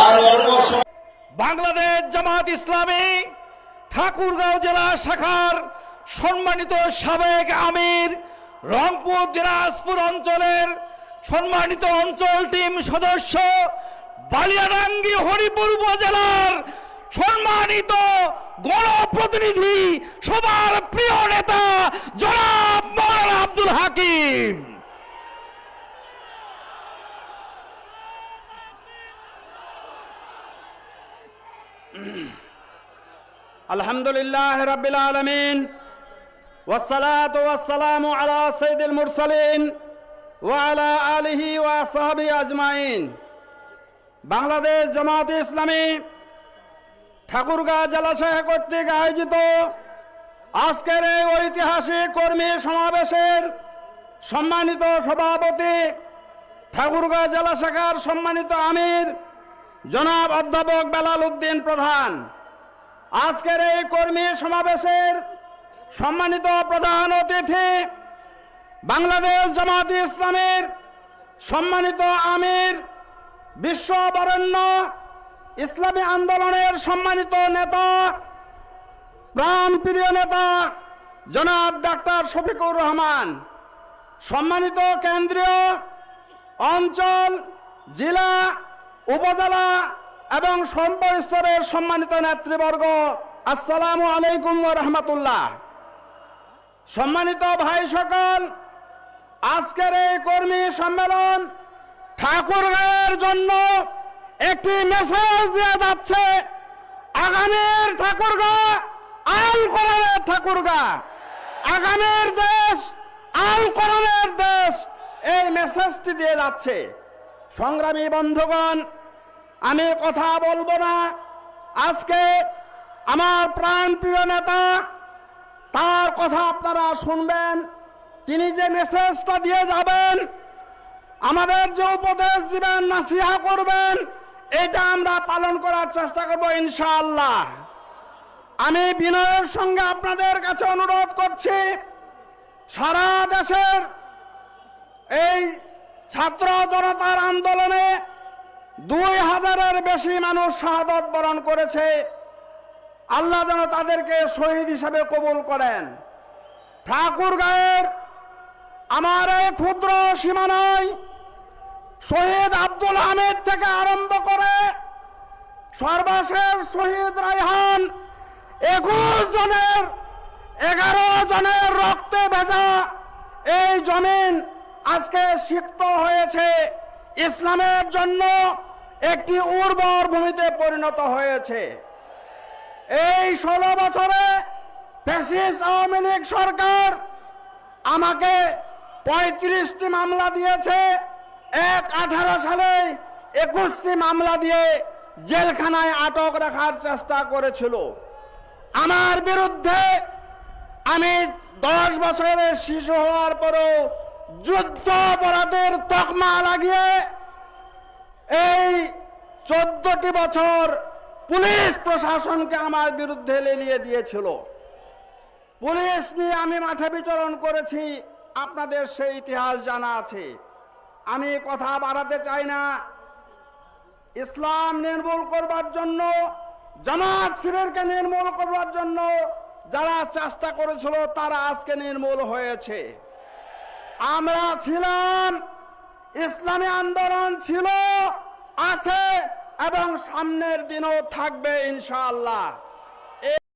আর অল্প বাংলাদেশ জামাত ইসলামী, ঠাকুরগাঁও জেলা শাখার সম্মানিত সাবেক আমির, রংপুর, দিনাজপুর অঞ্চলের সম্মানিত অঞ্চল টিম সদস্য, বালিয়াডাঙ্গি, হরিপুর উপজেলার সম্মানিত গণপ্রতিনিধি, সবার প্রিয় নেতা, জনাব الحمد لله رب العالمين والصلاة والسلام على سيد المرسلين وعلى آله وصحبه أجمعين বাংলাদেশ জামাত ইসলামী ঠাকুরগাঁ জলাশয় কর্তৃক আয়োজিত আজকের এই ঐতিহাসিক কর্মী সমাবেশের সম্মানিত সভাপতি ঠাকুরগাঁ জেলা শাখার সম্মানিত আমির জনাব অধ্যাপক বেলাল উদ্দিন প্রধান। আজকের এই কর্মী সমাবেশের সম্মানিত প্রধান অতিথি বাংলাদেশ জামাত ইসলামের সম্মানিত আমির বিশ্ববরণ্য ইসলামী আন্দোলনের সম্মানিত নেতা, প্রাণপ্রিয় নেতা জনাব ডাক্তার শফিকুর রহমান, সম্মানিত কেন্দ্রীয় অঞ্চল, জেলা উপজেলা এবং সর্ব স্তরের সম্মানিত নেতৃবর্গ, আসসালামু আলাইকুম রহমতুল্লাহ। সম্মানিত ভাই সকল, আজকের এই কর্মী সম্মেলন ঠাকুরের জন্য একটি মেসেজ দেওয়া যাচ্ছে। আগামীর ঠাকুরগা, আল কোরআনের ঠাকুরগা। আগামীর দেশ, আল কোরআনের দেশ। এই মেসেজটি দিয়ে যাচ্ছে। সংগ্রামী বন্ধুগণ আমি কথা বলব না। আজকে আমার প্রাণ প্রিয় নেতা, তার কথা আপনারা শুনবেন। তিনি যে মেসেজটা দিয়ে যাবেন, আমাদের যে উপদেশ দিবেন, নাসিহা করবেন, এটা আমরা পালন করার চেষ্টা করব ইনশাআল্লাহ। আমি বিনয়ের সঙ্গে আপনাদের কাছে অনুরোধ করছি, সারা দেশের এই ছাত্র জনতার আন্দোলনে দুই হাজারের বেশি মানুষ শাহাদত বরণ করেছে। আল্লাহ যেন তাদেরকে শহীদ হিসাবে কবুল করেন। ঠাকুর গায়ের আমার এই ক্ষুদ্র সীমানায় শহীদ আব্দুল আহমেদ থেকে আরম্ভ করে সর্বশেষ শহীদ রায়হান একুশ জনের, এগারো জনের রক্তে ভেজা এই জমিন আজকে সিক্ত হয়েছে। ইসলামের জন্য একটি উর্বর ভূমিতে পরিণত হয়েছে। এই ষোলো বছরে ফ্যাসিস আওয়ামী লীগ সরকার আমাকে পঁয়ত্রিশটি মামলা দিয়েছে। এক আঠারো সালে একুশটি মামলা দিয়ে জেলখানায় আটক রাখার চেষ্টা করেছিল। আমার বিরুদ্ধে আমি দশ বছরের শিশু হওয়ার পরও যুদ্ধ অপরাধের তকমা লাগিয়ে এই চোদ্দটি বছর পুলিশ প্রশাসনকে আমার বিরুদ্ধে লেলিয়ে দিয়েছিল। পুলিশ নিয়ে আমি মাঠে বিচরণ করেছি, আপনাদের সেই ইতিহাস জানা আছে। আমি কথা বাড়াতে চাই না। ইসলাম নির্মূল করবার জন্য, জামাত শিবিরকে নির্মূল করবার জন্য যারা চেষ্টা করেছিল, তারা আজকে নির্মূল হয়েছে। আমরা ছিলাম, ইসলামী আন্দোলন ছিল আছে এবং সামনের দিনও থাকবে ইনশাআল্লাহ।